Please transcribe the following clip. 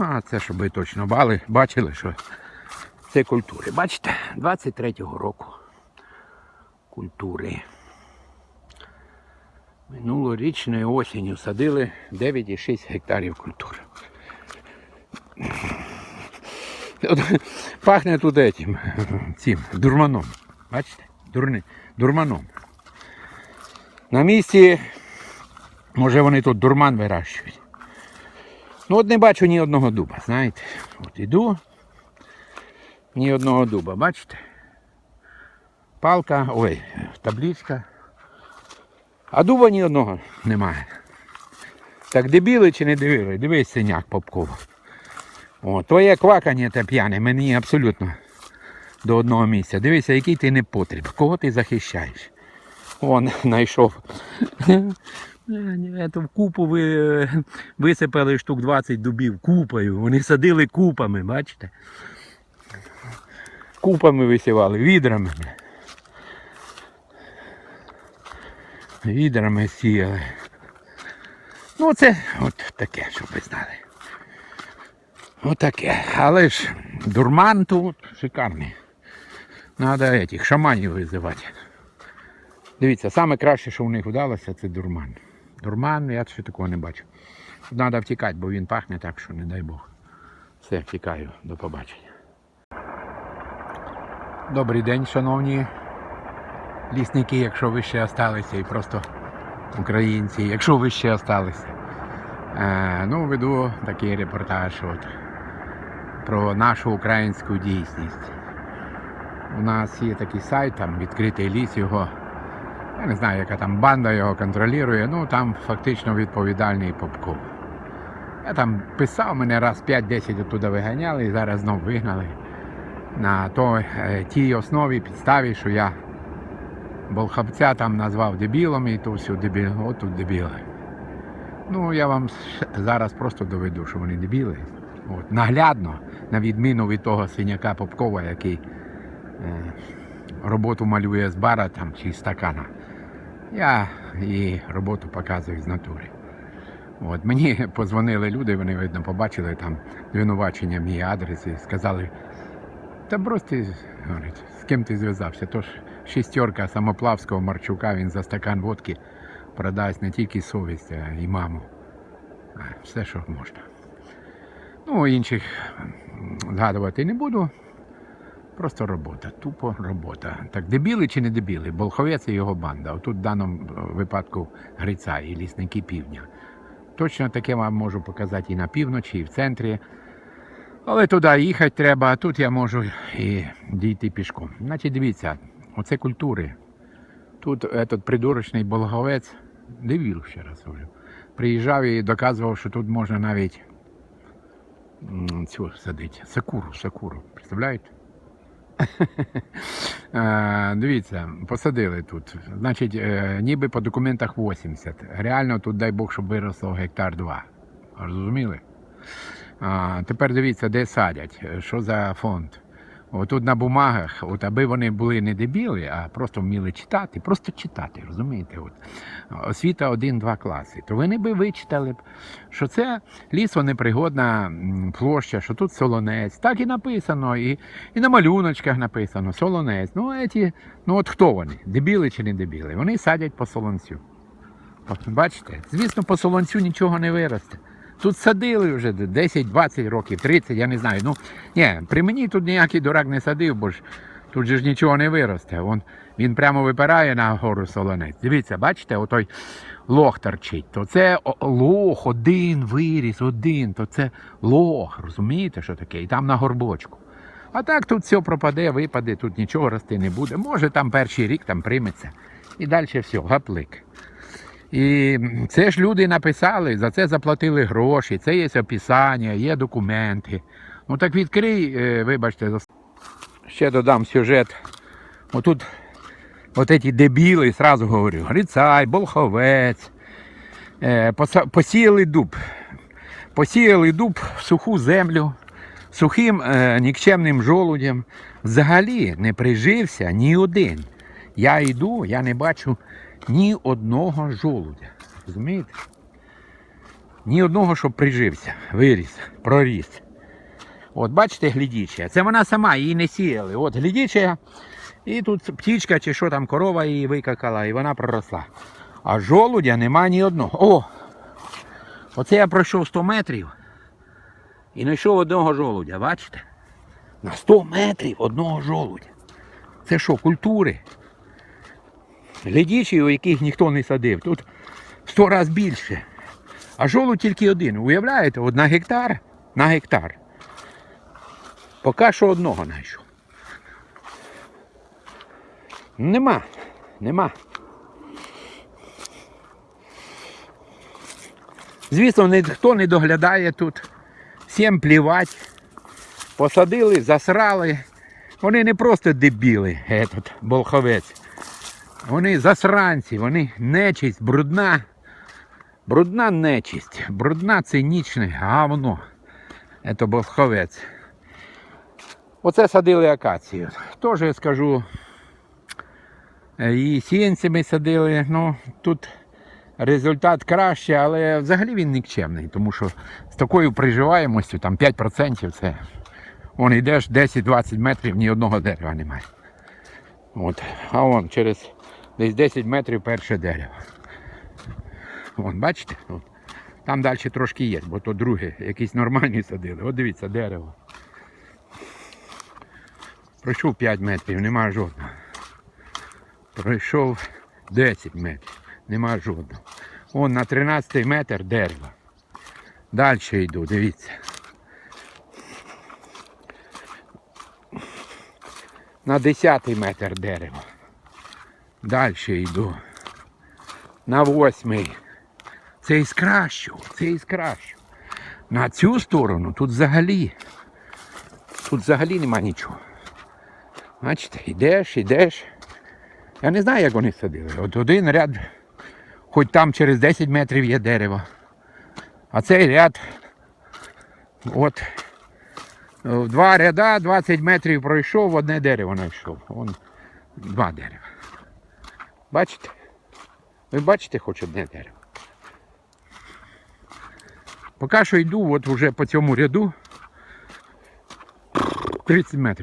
А це щоб ви точно бали, бачили, що це культури. Бачите, 23-го року культури. Минулорічною осінню садили 9,6 гектарів культури. От Пахне тут этим, цим, дурманом. Бачите? Дурни, дурманом. На місці, може вони тут дурман вирощують. Ну от не бачу ні одного дуба, знаєте. От іду, ні одного дуба, бачите? Палка, ой, табличка. А дуба ні одного немає. Так дебіли чи не дивили? Дивись синяк Попкова. О, твоє квакання те п'яне, мені абсолютно до одного місця. Дивися, який ти не потріб, кого ти захищаєш. Он знайшов. Ету в купу ви, висипали штук 20 дубів купою. Вони садили купами, бачите? Купами висівали, відрами. Відрами сіяли. Ну це от таке, щоб ви знали. Отаке. Але ж дурман тут шикарний. Надо этих шаманів визивати. Дивіться, саме краще, що у них вдалося, це дурман. Дурман, я ще такого не бачу. Треба втікати, бо він пахне так, що не дай Бог. Все, втікаю. До побачення. Добрий день, шановні лісники, якщо ви ще осталися, і просто українці, якщо ви ще осталися. Е, ну, веду такий репортаж от, про нашу українську дійсність. У нас є такий сайт, там відкритий ліс його. Я не знаю, яка там банда його контролює, ну там фактично відповідальний Попков. Я там писав, мене раз 5-10 оттуда виганяли і зараз знов вигнали на той, е, тій основі, підставі, що я Болхавця там назвав дебілом і то все дебіл, от тут дебіли. Ну, я вам зараз просто доведу, що вони дебіли. От, наглядно, на відміну від того синяка Попкова, який е, роботу малює з бара там, чи з стакана. Я її роботу показую з натури. От, мені подзвонили люди, вони, видно, побачили там звинувачення мій адрес і сказали, та брось ти, говорить, з ким ти зв'язався? Тож шістерка самоплавського Марчука, він за стакан водки продасть не тільки совість, а й маму. Все, що можна. Ну, інших згадувати не буду. Просто робота, тупо робота. Так, дебіли чи не дебіли? Болховець і його банда. Отут в даному е, випадку Гриця і лісники півдня. Точно таке вам можу показати і на півночі, і в центрі. Але туди їхати треба, а тут я можу і дійти пішком. Значить, дивіться, оце культури. Тут этот придурочний болговець, дивів ще раз говорю, приїжджав і доказував, що тут можна навіть цю садити. Сакуру, сакуру. Представляєте? Е, Дивіться, посадили тут. Значить, е, ніби по документах 80. Реально тут, дай Бог, щоб виросло гектар 2. Розуміли? Тепер дивіться, де садять, що за фонд. Отут на бумагах, от аби вони були не дебіли, а просто вміли читати, просто читати, розумієте? От. Освіта 1-2 класи. То вони би вичитали б, що це лісонепригодна площа, що тут солонець. Так і написано, і, і на малюночках написано солонець. Ну, еті, ну от хто вони? Дебіли чи не дебіли? Вони садять по солонцю. От, бачите? Звісно, по солонцю нічого не виросте. Тут садили вже 10-20 років, 30, я не знаю. Ну, ні, при мені тут ніякий дурак не садив, бо ж тут же ж нічого не виросте. Вон, він прямо випирає на гору солонець. Дивіться, бачите, отой лох торчить. То це лох, один виріс, один, то це лох, розумієте, що таке? І там на горбочку. А так тут все пропаде, випаде, тут нічого рости не буде. Може там перший рік там прийметься. І далі все, гаплик. І це ж люди написали, за це заплатили гроші, це є описання, є документи. Ну так відкрий, е, вибачте, ще додам сюжет. Отут от ці дебіли, сразу говорю, Грицай, Болховець, е, посіяли дуб. Посіяли дуб в суху землю, сухим е, нікчемним жолудям. Взагалі не прижився ні один. Я йду, я не бачу ні одного жолудя. Розумієте? Ні одного, щоб прижився, виріс, проріс. От бачите, глядіча. Це вона сама, її не сіяли. От глядіча, і тут птічка чи що там, корова її викакала, і вона проросла. А жолудя нема ні одного. О! Оце я пройшов 100 метрів і знайшов одного жолудя, бачите? На 100 метрів одного жолудя. Це що, культури? Глядічі, у яких ніхто не садив, тут 100 разів більше. А жолудь тільки один. Уявляєте, от на гектар, на гектар. Поки що одного знайшов. Нема, нема. Звісно, ніхто не доглядає тут. Всім плівать. Посадили, засрали. Вони не просто дебіли, этот болховець. Вони засранці, вони нечисть, брудна. Брудна нечисть, брудна цинічне говно. Це болховець. Оце садили акацію. Теж я скажу. е, І сіянцями садили. Ну, тут результат краще, але взагалі він нікчемний, тому що з такою приживаємостю, там 5% це. Вон йдеш 10-20 метрів, ні одного дерева немає. От. А вон через десь 10 метрів перше дерево. Вон, бачите? От. Там далі трошки є, бо то друге, якісь нормальні садили. От дивіться, дерево. Пройшов 5 метрів, нема жодного. Пройшов 10 метрів, нема жодного. Вон на 13 метр дерево. Далі йду, дивіться. На 10 метр дерева. Далі йду. На 8. Це із кращого, це із кращого. На цю сторону тут взагалі. Тут взагалі нема нічого. Бачите, йдеш, йдеш. Я не знаю, як вони садили. От один ряд, хоч там через 10 метрів є дерево. А цей ряд, от, два ряда 20 метрів пройшов, одне дерево знайшов. Вон два дерева. Бачите? Ви бачите хоч одне дерево? Поки що йду, от вже по цьому ряду 30 метрів.